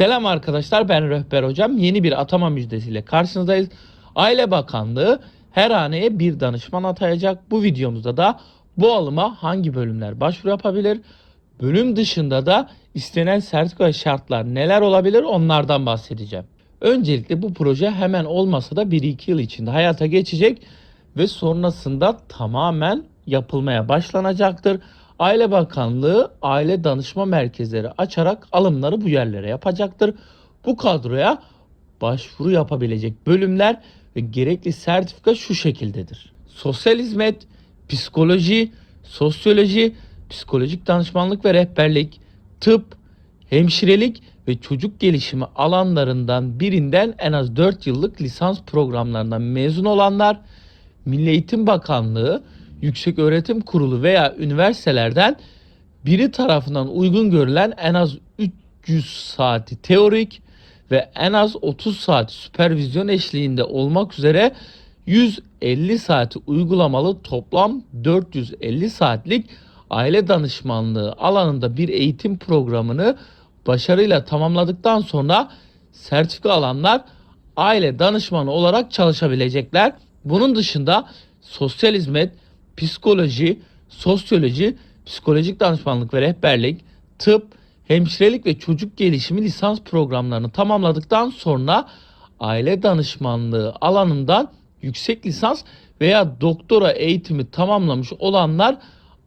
Selam arkadaşlar ben Rehber Hocam. Yeni bir atama müjdesiyle karşınızdayız. Aile Bakanlığı her haneye bir danışman atayacak. Bu videomuzda da bu alıma hangi bölümler başvuru yapabilir? Bölüm dışında da istenen sertifika şartlar neler olabilir onlardan bahsedeceğim. Öncelikle bu proje hemen olmasa da 1-2 yıl içinde hayata geçecek ve sonrasında tamamen yapılmaya başlanacaktır. Aile Bakanlığı aile danışma merkezleri açarak alımları bu yerlere yapacaktır. Bu kadroya başvuru yapabilecek bölümler ve gerekli sertifika şu şekildedir. Sosyal hizmet, psikoloji, sosyoloji, psikolojik danışmanlık ve rehberlik, tıp, hemşirelik ve çocuk gelişimi alanlarından birinden en az 4 yıllık lisans programlarından mezun olanlar, Milli Eğitim Bakanlığı, Yüksek Öğretim Kurulu veya üniversitelerden biri tarafından uygun görülen en az 300 saati teorik ve en az 30 saat süpervizyon eşliğinde olmak üzere 150 saati uygulamalı toplam 450 saatlik aile danışmanlığı alanında bir eğitim programını başarıyla tamamladıktan sonra sertifika alanlar aile danışmanı olarak çalışabilecekler. Bunun dışında sosyal hizmet, psikoloji, sosyoloji, psikolojik danışmanlık ve rehberlik, tıp, hemşirelik ve çocuk gelişimi lisans programlarını tamamladıktan sonra aile danışmanlığı alanından yüksek lisans veya doktora eğitimi tamamlamış olanlar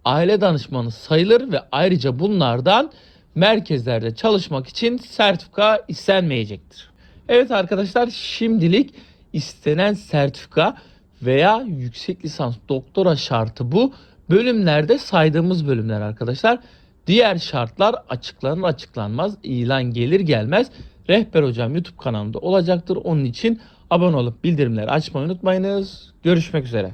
aile danışmanı sayılır ve ayrıca bunlardan merkezlerde çalışmak için sertifika istenmeyecektir. Evet arkadaşlar şimdilik istenen sertifika veya yüksek lisans doktora şartı bu. Bölümlerde saydığımız bölümler arkadaşlar. Diğer şartlar açıklanır açıklanmaz ilan gelir gelmez Rehber Hocam YouTube kanalında olacaktır. Onun için abone olup bildirimleri açmayı unutmayınız. Görüşmek üzere.